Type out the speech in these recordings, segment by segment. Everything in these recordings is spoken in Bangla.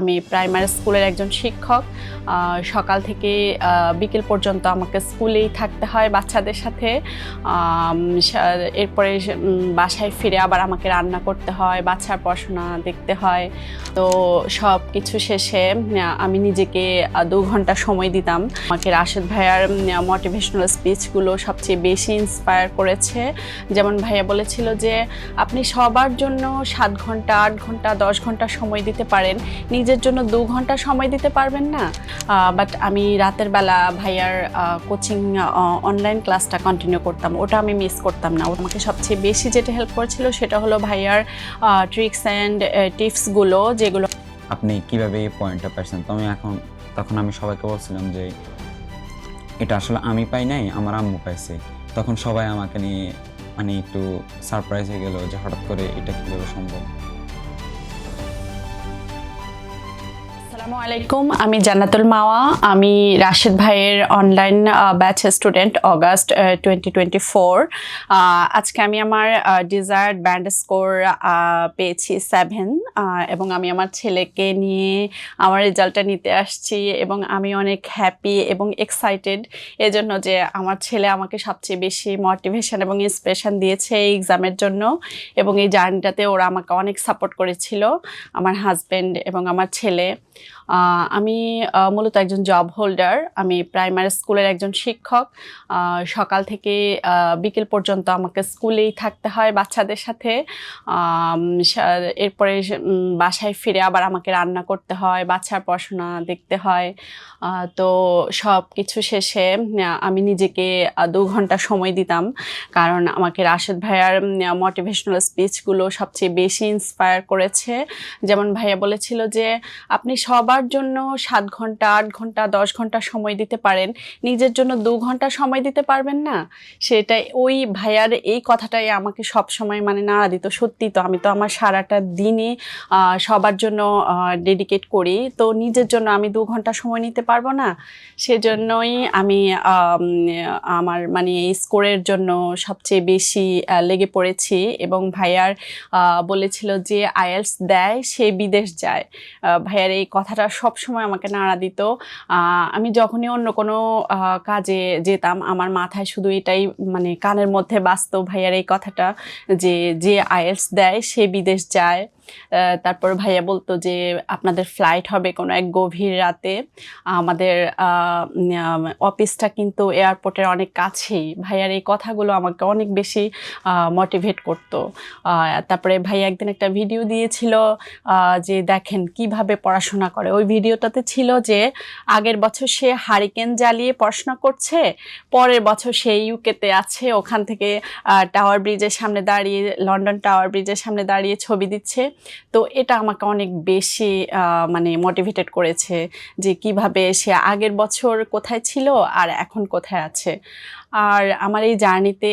আমি প্রাইমারি স্কুলের একজন শিক্ষক সকাল থেকে বিকেল পর্যন্ত আমাকে স্কুলেই থাকতে হয় বাচ্চাদের সাথে। এরপরে বাসায় ফিরে আবার আমাকে রান্না করতে হয়, বাচ্চার পড়াশোনা দেখতে হয়। তো সব কিছু শেষে আমি নিজেকে দু ঘণ্টা সময় দিতাম। আমাকে রাশেদ ভাইয়ার মোটিভেশনাল স্পিচগুলো সবচেয়ে বেশি ইন্সপায়ার করেছে। যেমন ভাইয়া বলেছিল যে, আপনি সবার জন্য সাত ঘণ্টা, আট ঘণ্টা, দশ ঘণ্টা সময় দিতে পারেন। নিজের জন্য দু ঘণ্টা সময় দিতে পারবেন না। বাট আমি রাতের বেলা ভাইয়ার কোচিং অনলাইন ক্লাসটা কন্টিনিউ করতাম। ওটা আমি মিস করতাম না। ও আমাকে সবচেয়ে বেশি যেটা হেল্প করেছিল সেটা হলো ভাইয়ার ট্রিক্স অ্যান্ড টিপসগুলো যেগুলো আপনি কীভাবে এই পয়েন্টটা পাইছেন? তো আমি এখন, তখন আমি সবাইকে বলছিলাম যে, এটা আসলে আমি পাই নাই, আমার আম্মু পাইছে। তখন সবাই আমাকে নিয়ে মানে একটু সারপ্রাইজ হয়ে গেল যে হঠাৎ করে এটা কীভাবে সম্ভব? আসসালামু আলাইকুম, আমি জান্নাতুল মাওয়া, আমি রাশেদ ভাইয়ের online batch student August twenty twenty four আজকে আমি আমার ডিজায়ার্ড ব্যান্ড স্কোর পেয়েছি সেভেন এবং আমি আমার ছেলেকে নিয়ে আমার রেজাল্টটা নিতে আসছি এবং আমি অনেক হ্যাপি এবং এক্সাইটেড এজন্য যে আমার ছেলে আমাকে সবচেয়ে বেশি মোটিভেশন এবং ইন্সপিরেশন দিয়েছে এই এক্সামের জন্য এবং এই জার্নিটাতে ওরা আমাকে অনেক সাপোর্ট করেছিল, আমার হাজব্যান্ড এবং আমার ছেলে। আমি মূলত একজন জব হোল্ডার আমি প্রাইমারি স্কুলের একজন শিক্ষক। সকাল থেকে বিকেল পর্যন্ত আমাকে স্কুলেই থাকতে হয় বাচ্চাদের সাথে। এরপরে বাসায় ফিরে আবার আমাকে রান্না করতে হয়, বাচ্চার পড়াশোনা দেখতে হয়। তো সব কিছু শেষে আমি নিজেকে দু ঘণ্টা সময় দিতাম। কারণ আমাকে রাশেদ ভাইয়ার মোটিভেশনাল স্পিচগুলো সবচেয়ে বেশি ইন্সপায়ার করেছে। যেমন ভাইয়া বলেছিল যে, আপনি সবার জন্য সাত ঘণ্টা, আট ঘণ্টা, দশ ঘণ্টা সময় দিতে পারেন। নিজের জন্য দু ঘণ্টা সময় দিতে পারবেন না? সেটাই ওই ভাইয়ার এই কথাটাই আমাকে সব সময় মানে নাড়া দিত। সত্যি তো আমি তো আমার সারাটা দিনে সবার জন্য ডেডিকেট করি। তো নিজের জন্য আমি দু ঘণ্টা সময় নিতে পারব না? সেজন্যই আমি আমার মানে এই স্কোরের জন্য সবচেয়ে বেশি লেগে পড়েছি। এবং ভাইয়ার বলেছিল যে আইএলস দেয়, সে বিদেশ যায়। ভাইয়ার এই কথাটা সব সময় আমাকে নাড়া দিত। আমি যখনই অন্য কোনো কাজে যেতাম, আমার মাথায় শুধু এটাই মানে কানের মধ্যে বাস্তব ভাইয়ার এই কথাটা যে যে আইএলস দেয়, সে বিদেশ যায়। তারপর ভাইয়া বলতো যে আপনাদের ফ্লাইট হবে কোনো এক গভীর রাতে। আমাদের অফিসটা কিন্তু এয়ারপোর্টের অনেক কাছেই। ভাইয়ার এই কথাগুলো আমাকে অনেক বেশি মোটিভেট করতো। তারপরে ভাই একদিন একটা ভিডিও দিয়েছিল যে দেখেন কীভাবে পড়াশোনা করে। ওই ভিডিওটাতে ছিল যে, আগের বছর সে হারিকেন জ্বালিয়ে পড়াশোনা করছে, পরের বছর সে ইউকেতে আছে, ওখান থেকে টাওয়ার ব্রিজের সামনে দাঁড়িয়ে লন্ডন টাওয়ার ব্রিজের সামনে দাঁড়িয়ে ছবি দিচ্ছে। তো এটা আমাকে অনেক বেশি মানে মোটিভেটেড করেছে যে কীভাবে সে আগের বছর কোথায় ছিল আর এখন কোথায় আছে। আর আমার এই জার্নিতে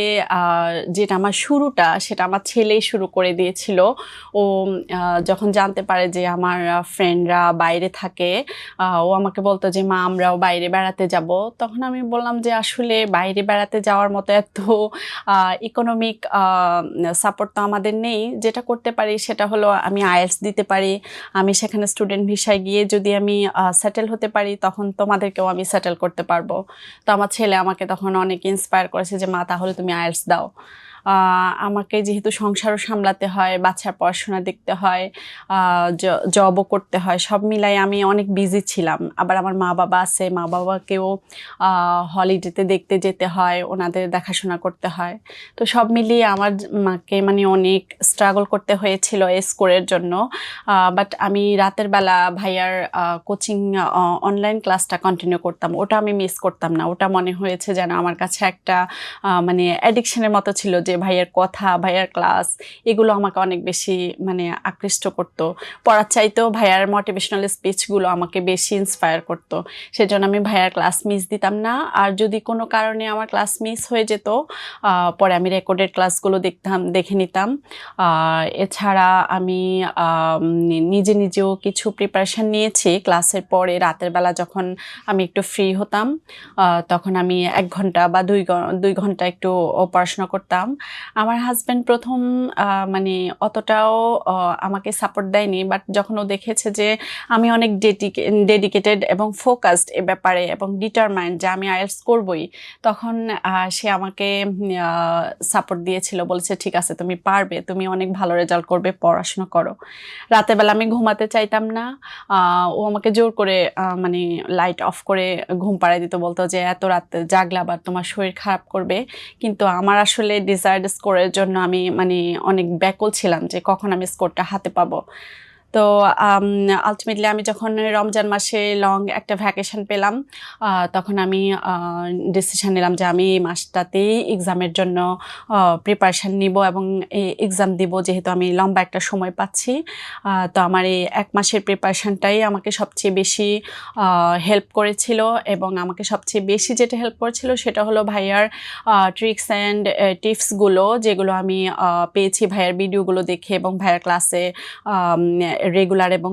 যেটা আমার শুরুটা, সেটা আমার ছেলেই শুরু করে দিয়েছিল। ও যখন জানতে পারে যে আমার ফ্রেন্ডরা বাইরে থাকে ও আমাকে বলতো যে, মা, আমরাও বাইরে বেড়াতে যাব। তখন আমি বললাম যে, আসলে বাইরে বেড়াতে যাওয়ার মতো এত ইকোনমিক সাপোর্ট তো আমাদের নেই। যেটা করতে পারি সেটা হলো আমি আইএলস দিতে পারি। আমি সেখানে স্টুডেন্ট ভিসায় গিয়ে যদি আমি সেটেল হতে পারি, তখন তোমাদেরকেও আমি সেটেল করতে পারব। তো আমার ছেলে আমাকে তখন অনেক ইন্সপায়ার করেছে যে মা তাহলে তুমি আয়ার্স দাও। আমাকে যেহেতু সংসারও সামলাতে হয়, বাচ্চার পড়াশোনা দেখতে হয় জবও করতে হয়, সব মিলাই আমি অনেক বিজি ছিলাম। আবার আমার মা বাবা আছে, মা বাবাকেও হলিডেতে দেখতে যেতে হয়, ওনাদের দেখাশোনা করতে হয়। তো সব মিলিয়ে আমার মাকে মানে অনেক স্ট্রাগল করতে হয়েছিল স্কোরের জন্য। বাট আমি রাতের বেলা ভাইয়ার কোচিং অনলাইন ক্লাসটা কন্টিনিউ করতাম। ওটা আমি মিস করতাম না। ওটা মনে হয়েছে যেন আমার কাছে একটা মানে অ্যাডিকশনের মতো ছিল যে ভাইয়ের কথা, ভাইয়ার ক্লাস এগুলো আমাকে অনেক বেশি মানে আকৃষ্ট করতো। পড়ার চাইতেও ভাইয়ার মোটিভেশনাল স্পিচগুলো আমাকে বেশি ইন্সপায়ার করতো। সেজন্য আমি ভাইয়ার ক্লাস মিস দিতাম না। আর যদি কোনো কারণে আমার ক্লাস মিস হয়ে যেত পরে আমি রেকর্ডেড ক্লাসগুলো দেখতাম, দেখে নিতাম। এছাড়া আমি নিজে নিজেও কিছু প্রিপারেশন নিয়েছি। ক্লাসের পরে রাতের বেলা যখন আমি একটু ফ্রি হতাম তখন আমি এক ঘণ্টা বা দুই দুই ঘণ্টা একটু পড়াশোনা করতাম। আমার হাজব্যান্ড প্রথম মানে অতটাও আমাকে সাপোর্ট দেয়নি বাট যখন ও দেখেছে যে আমি অনেক ডেডিকেটেড এবং ফোকাসড এ ব্যাপারে এবং ডিটারমাইন্ড যে আমি আইএলস করবই, তখন সে আমাকে সাপোর্ট দিয়েছিল, বলেছে, ঠিক আছে, তুমি পারবে, তুমি অনেক ভালো রেজাল্ট করবে, পড়াশোনা করো। রাতের বেলা আমি ঘুমাতে চাইতাম না ও আমাকে জোর করে মানে লাইট অফ করে ঘুম পাড়ায় দিত, বলতো যে, এত রাত জাগলা আবার তোমার শরীর খারাপ করবে। কিন্তু আমার আসলে স্কোরের জন্য আমি মানে অনেক ব্যাকল ছিলাম যে কখন আমি স্কোরটা হাতে পাবো। তো আলটিমেটলি আমি যখন রমজান মাসে লং একটা ভ্যাকেশন পেলাম তখন আমি ডিসিশন নিলাম যে আমি এই মাসটাতেই এক্সামের জন্য প্রিপারেশান নিব এবং এক্সাম দিব যেহেতু আমি লম্বা একটা সময় পাচ্ছি। তো আমার এই এক মাসের প্রিপারেশানটাই আমাকে সবচেয়ে বেশি হেল্প করেছিল এবং আমাকে সবচেয়ে বেশি যেটা হেল্প করেছিল সেটা হলো ভাইয়ার ট্রিক্স অ্যান্ড টিপসগুলো যেগুলো আমি পেয়েছি ভাইয়ার ভিডিওগুলো দেখে এবং ভাইয়ার ক্লাসে রেগুলার এবং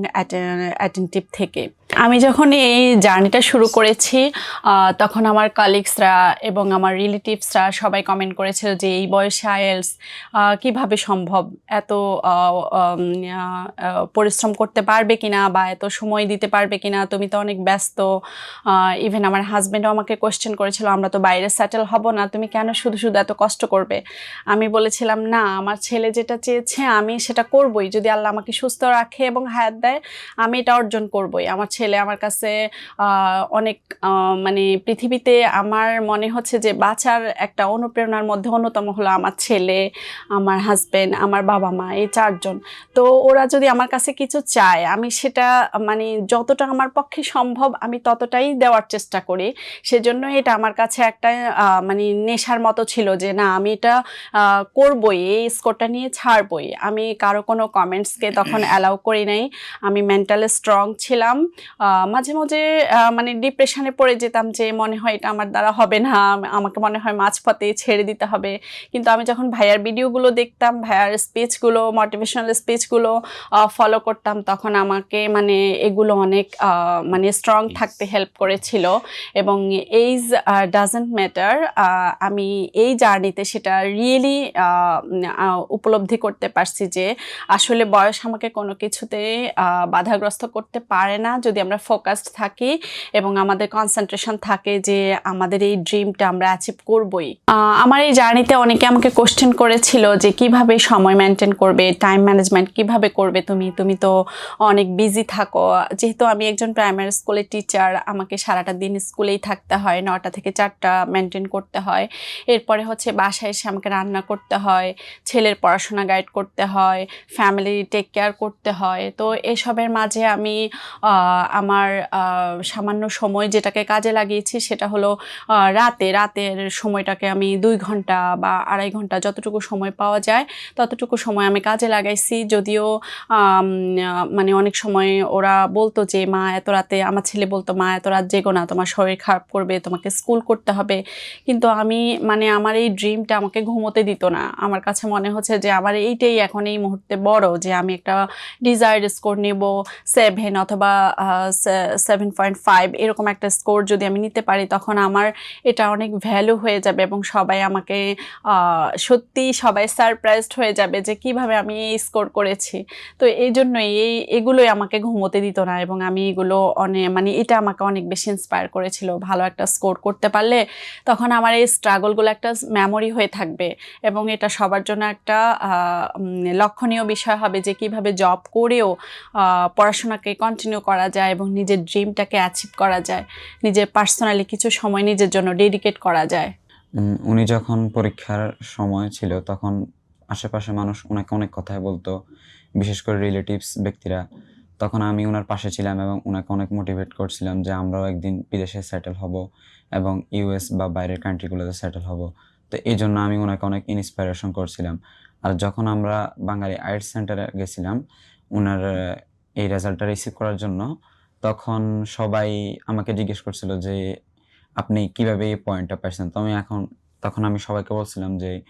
অ্যাটেন্টিভ থেকে। আমি যখন এই জার্নিটা শুরু করেছি তখন আমার কালিগসরা এবং আমার রিলেটিভসরা সবাই কমেন্ট করেছিল যে, এই বয়সে আয়েলস কীভাবে সম্ভব? এত পরিশ্রম করতে পারবে কিনা বা এত সময় দিতে পারবে কিনা? তুমি তো অনেক ব্যস্ত। ইভেন আমার হাজব্যান্ডও আমাকে কোয়েশ্চেন করেছিল, আমরা তো বাইরে সেটেল হব না, তুমি কেন শুধু শুধু এত কষ্ট করবে? আমি বলেছিলাম, না, আমার ছেলে যেটা চেয়েছে, আমি সেটা করবই। যদি আল্লাহ আমাকে সুস্থ রাখে এবং হায়াত দেয়, আমি এটা অর্জন করবই। আমার ছেলে আমার কাছে অনেক মানে পৃথিবীতে আমার মনে হচ্ছে যে বাঁচার একটা অনুপ্রেরণার মধ্যে অন্যতম হলো আমার ছেলে, আমার হাজব্যান্ড আমার বাবা মা, এই চারজন। তো ওরা যদি আমার কাছে কিছু চায়, আমি সেটা মানে যতটা আমার পক্ষে সম্ভব আমি ততটাই দেওয়ার চেষ্টা করি। সেজন্য এটা আমার কাছে একটা মানে নেশার মতো ছিল যে না, আমি এটা করবই, এই স্কোরটা নিয়ে ছাড়বই। আমি কারও কোনো কমেন্টসকে তখন অ্যালাউ করি নাই। আমি মেন্টালি স্ট্রং ছিলাম। মাঝে মাঝে মানে ডিপ্রেশনে পড়ে যেতাম যে মনে হয় এটা আমার দ্বারা হবে না আমাকে মনে হয় মাঝপথে ছেড়ে দিতে হবে। কিন্তু আমি যখন ভাইয়ার ভিডিওগুলো দেখতাম ভাইয়ার স্পিচগুলো মোটিভেশনাল স্পিচগুলো ফলো করতাম তখন আমাকে মানে এগুলো অনেক মানে স্ট্রং থাকতে হেল্প করেছিল। এবং এইজ ডাজেন্ট ম্যাটার আমি এই জার্নিতে সেটা রিয়েলি উপলব্ধি করতে পারছি যে আসলে বয়স আমাকে কোনো কিছুতে বাধাগ্রস্ত করতে পারে না। যদি আমরা ফোকাসড থাকি এবং আমাদের কনসেন্ট্রেশন থাকে যে আমাদের এই ড্রিমটা আমরা অ্যাচিভ করবই। আমার এই জার্নিতে অনেকে আমাকে কোশ্চেন করেছিল যে কীভাবে সময় মেনটেন করবে টাইম ম্যানেজমেন্ট কীভাবে করবে তুমি? তুমি তো অনেক বিজি থাকো। যেহেতু আমি একজন প্রাইমারি স্কুলের টিচার আমাকে সারাটা দিন স্কুলেই থাকতে হয়, নটা থেকে চারটা মেনটেন করতে হয়। এরপরে হচ্ছে বাসায় এসে আমাকে রান্না করতে হয়, ছেলের পড়াশোনা গাইড করতে হয় ফ্যামিলি টেক কেয়ার করতে হয়। তো এসবের মাঝে আমি আমার সামান্য সময় যেটাকে কাজে লাগিয়েছি সেটা হলো রাতে, রাতের সময়টাকে আমি দুই ঘণ্টা বা আড়াই ঘণ্টা যতটুকু সময় পাওয়া যায়, ততটুকু সময় আমি কাজে লাগাইছি। যদিও মানে অনেক সময় ওরা বলতো যে, মা, এত রাতে আমার ছেলে বলতো, মা, এত রাত জেগো না, তোমার শরীর খারাপ করবে, তোমাকে স্কুল করতে হবে। কিন্তু আমি মানে আমার এই ড্রিমটা আমাকে ঘুমোতে দিত না। আমার কাছে মনে হচ্ছে যে, আমার এইটাই এখন এই মুহূর্তে বড় যে, আমি একটা ডিজায়ার্ড স্কোর নেব সেভেন অথবা সেভেন পয়েন্ট ফাইভ এরকম একটা স্কোর যদি আমি নিতে পারি, তখন আমার এটা অনেক ভ্যালু হয়ে যাবে এবং সবাই আমাকে সত্যি সবাই সারপ্রাইজড হয়ে যাবে যে কীভাবে আমি এই স্কোর করেছি। তো এই জন্যই এই, এগুলোই আমাকে ঘুমোতে দিত না এবং আমি এগুলো অনেক মানে এটা আমাকে অনেক বেশি ইন্সপায়ার করেছিল ভালো একটা স্কোর করতে পারলে। তখন আমার এই স্ট্রাগলগুলো একটা মেমোরি হয়ে থাকবে এবং এটা সবার জন্য একটা লক্ষণীয় বিষয় হবে যে কীভাবে জব করেও পড়াশোনাকে কন্টিনিউ করা যায় এবং নিজের ড্রিমটাকে অ্যাচিভ করা যায়। নিজের পার্সোনালি কিছু সময় নিজের জন্য ডেডিকেট করা যায়। উনি যখন পরীক্ষার সময় ছিল, তখন আশেপাশে মানুষ ওনাকে অনেক কথাই বলতো, বিশেষ করে রিলেটিভস ব্যক্তিরা। তখন আমি ওনার পাশে ছিলাম এবং ওনাকে অনেক মোটিভেট করছিলাম যে, আমরাও একদিন বিদেশে সেটেল হব এবং ইউএস বা বাইরের কান্ট্রিগুলোতে সেটেল হব। তো এই জন্য আমি ওনাকে অনেক ইন্সপিরেশন করছিলাম। আর যখন আমরা বাঙালি আর্টস সেন্টারে গেছিলাম ওনার এই রেজাল্টটা রিসিভ করার জন্য, তখন সবাই আমাকে জিজ্ঞেস করছিল যে, আপনি কীভাবে এই পয়েন্টটা পাইছেন? তো আমি এখন, তখন আমি সবাইকে বলছিলাম যে,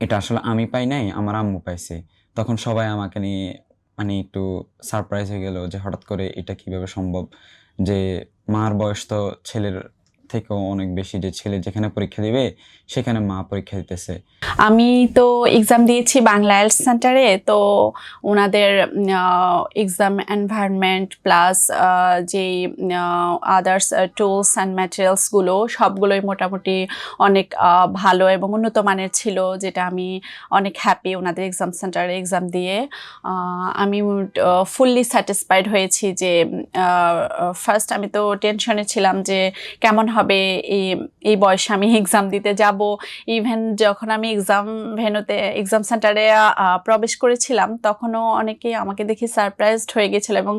এটা আসলে আমি পাই নাই, আমার আম্মু পাইছে। তখন সবাই আমাকে নিয়ে মানে একটু সারপ্রাইজ হয়ে গেল যে হঠাৎ করে এটা কীভাবে সম্ভব? যে মার বয়স তো ছেলের থেকেও অনেক বেশি যে ছেলে যেখানে পরীক্ষা দিবে, সেখানে মা পরীক্ষা দিতেছে। আমি তো এক্সাম দিয়েছি বাংলা এলস সেন্টারে তো ওনাদের এক্সাম এনভায়রনমেন্ট প্লাস যেই আদার্স টুলস অ্যান্ড ম্যাটেরিয়ালসগুলো সবগুলোই মোটামুটি অনেক ভালো এবং উন্নত মানের ছিল, যেটা আমি অনেক হ্যাপি ওনাদের এক্সাম সেন্টারে এক্সাম দিয়ে। আমি ফুললি স্যাটিসফাইড হয়েছি যে ফার্স্ট আমি তো টেনশনে ছিলাম যে কেমন হবে এই এই বয়সে আমি এক্সাম দিতে যাব। ইভেন যখন আমি এক্সাম ভেনুতে এক্সাম সেন্টারে প্রবেশ করেছিলাম, তখনও অনেকে আমাকে দেখে সারপ্রাইজড হয়ে গেছিল এবং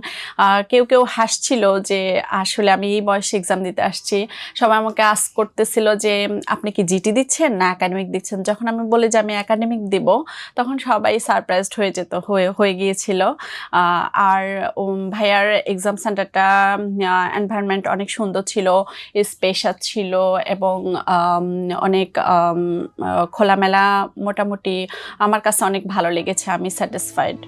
কেউ কেউ হাসছিল যে, আসলে আমি এই বয়সে এক্সাম দিতে আসছি। সবাই আমাকে আস করতেছিল যে, আপনি কি জিটি দিচ্ছেন না একাডেমিক দিচ্ছেন? যখন আমি বলি যে, আমি একাডেমিক দিব, তখন সবাই সারপ্রাইজড হয়ে যেত, হয়ে হয়ে গিয়েছিল। আর ভাইয়ার এক্সাম সেন্টারটা এনভায়রনমেন্ট অনেক সুন্দর ছিল। স্পেশাস ছিল এবং অনেক খোলামেলা মোটামুটি আমার কাছে অনেক ভালো লেগেছে আমি স্যাটিসফাইড